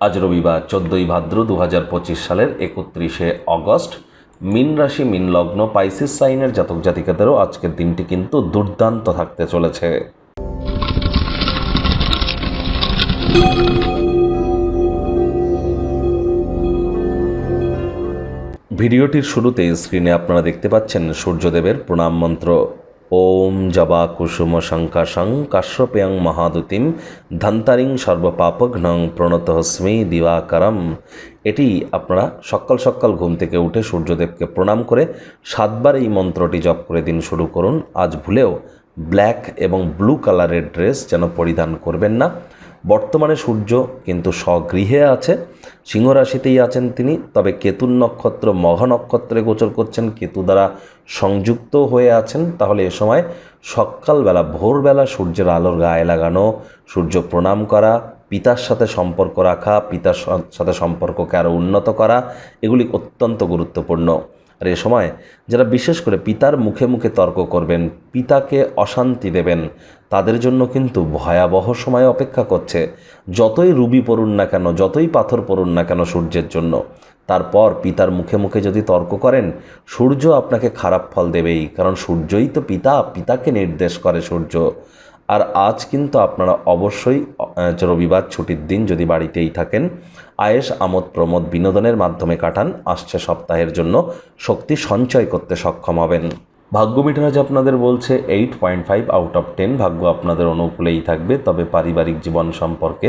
আজ রবিবার চোদ্দোই ভাদ্র দু হাজার পঁচিশ সালের একত্রিশে অগস্ট। মিন রাশি, মিন লগ্ন, পাইসিস সাইনের জাতক জাতিকাদেরও আজকের দিনটি কিন্তু দুর্দান্ত থাকতে চলেছে। ভিডিওটির শুরুতে স্ক্রিনে আপনারা দেখতে পাচ্ছেন সূর্যদেবের প্রণাম মন্ত্র। ওম জবা কুসুম শঙ্কাশং কাশ্যপেয়ং মহাদুতিম ধন্তারিং সর্বপাপঘ্নং প্রণতহস্মি দিবাকরম। এটি আপনারা সকাল সকাল ঘুম থেকে উঠে সূর্যদেবকে প্রণাম করে সাতবার এই মন্ত্রটি জপ করে দিন শুরু করুন। আজ ভুলেও ব্ল্যাক এবং ব্লু কালারের ড্রেস যেন পরিধান করবেন না। বর্তমানে সূর্য কিন্তু স্বগৃহে আছে। সিংহ রাশিতেই আছেন তিনি, তবে কেতুর নক্ষত্র, মঘ নক্ষত্রে গোচর করছেন। কেতু দ্বারা সংযুক্ত হয়ে আছেন। তাহলে এ সময় সকালবেলা, ভোরবেলা সূর্যের আলোর গায়ে লাগানো, সূর্য প্রণাম করা, পিতার সাথে সম্পর্ক রাখা, পিতার সাথে সম্পর্ককে আরও উন্নত করা, এগুলি অত্যন্ত গুরুত্বপূর্ণ। আর এ সময় যারা বিশেষ করে পিতার মুখে মুখে তর্ক করবেন, পিতাকে অশান্তি দেবেন, তাদের জন্য কিন্তু ভয়াবহ সময় অপেক্ষা করছে। যতই রুবি পড়ুন না কেন, যতই পাথর পড়ুন না কেন সূর্যের জন্য, তারপর পিতার মুখে মুখে যদি তর্ক করেন, সূর্য আপনাকে খারাপ ফল দেবেই, কারণ সূর্যই তো পিতা, পিতাকে নির্দেশ করে সূর্য। আর আজ কিন্তু আপনারা অবশ্যই রবিবার ছুটির দিন যদি বাড়িতেই থাকেন আয়েস আমোদ প্রমোদ বিনোদনের মাধ্যমে কাটান, আসছে সপ্তাহের জন্য শক্তি সঞ্চয় করতে সক্ষম হবেন। ভাগ্য মিঠারাজ আপনাদের বলছে eight point five out of ten ভাগ্য আপনাদের অনুকূলেই থাকবে, তবে পারিবারিক জীবন সম্পর্কে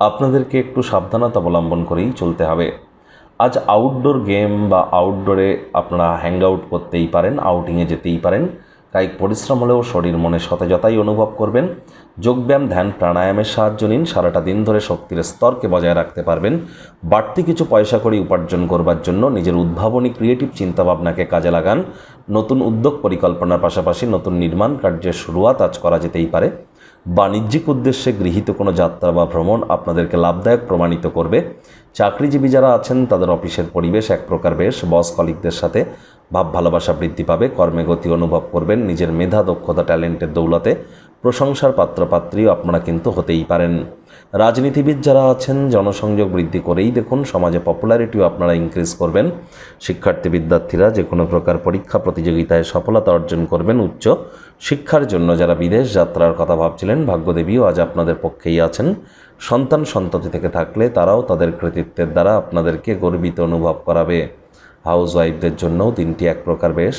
আপনাদেরকে একটু সাবধানতা অবলম্বন করেই চলতে হবে। আজ আউটডোর গেম বা আউটডোরে আপনারা হ্যাং আউট করতেই পারেন আউটিংয়ে যেতেই পারেন। কায়িক পরিশ্রম হলেও শরীর মনে সতেজতাই অনুভব করবেন। যোগব্যায়াম, ধ্যান, প্রাণায়ামের সাহায্য নিন, সারাটা দিন ধরে শক্তির স্তরকে বজায় রাখতে পারবেন। বাড়তি কিছু পয়সা করে উপার্জন করবার জন্য নিজের উদ্ভাবনী ক্রিয়েটিভ চিন্তাভাবনাকে কাজে লাগান। নতুন উদ্যোগ পরিকল্পনার পাশাপাশি নতুন নির্মাণ কার্যের শুরুয়াত আজ করা যেতেই পারে। বাণিজ্যিক উদ্দেশ্যে গৃহীত কোনো যাত্রা বা ভ্রমণ আপনাদেরকে লাভদায়ক প্রমাণিত করবে। চাকরিজীবী যারা আছেন, তাদের অফিসের পরিবেশ এক প্রকার বেশ। বস কলিকদের সাথে ভাব ভালোবাসা বৃদ্ধি পাবে। কর্মে গতি অনুভব করবেন। নিজের মেধা, দক্ষতা, ট্যালেন্টের দৌলতে প্রশংসার পাত্রপাত্রীও আপনারা কিন্তু হতেই পারেন। রাজনীতিবিদ যারা আছেন, জনসংযোগ বৃদ্ধি করেই দেখুন সমাজে পপুলারিটিও আপনারা ইনক্রিজ করবেন। শিক্ষার্থী বিদ্যার্থীরা যে কোনো প্রকার পরীক্ষা প্রতিযোগিতায় সফলতা অর্জন করবেন উচ্চ শিক্ষার জন্য। যারা বিদেশ যাত্রার কথা ভাবছিলেন, ভাগ্যদেবীও আজ আপনাদের পক্ষেই আছেন। সন্তান সন্ততি থেকে থাকলে তারাও তাদের কৃতিত্বের দ্বারা আপনাদেরকে গর্বিত অনুভব করাবে। হাউস ওয়াইফদের জন্যও দিনটি এক প্রকার বেশ।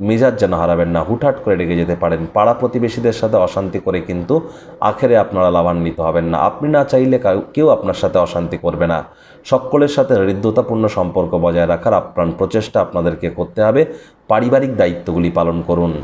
মেজাজ যেন হারাবেন না, হুটহাট করে রেগে যেতে পারেন। পাড়া প্রতিবেশীদের সাথে অশান্তি করে কিন্তু আখেরে আপনারা লাভান্বিত হবেন না। আপনি না চাইলে কাউ- আপনার সাথে অশান্তি করবে না। সকলের সাথে হৃদ্যতাপূর্ণ সম্পর্ক বজায় রাখার আপ্রাণ প্রচেষ্টা আপনাদেরকে করতে হবে। পারিবারিক দায়িত্বগুলি পালন করুন।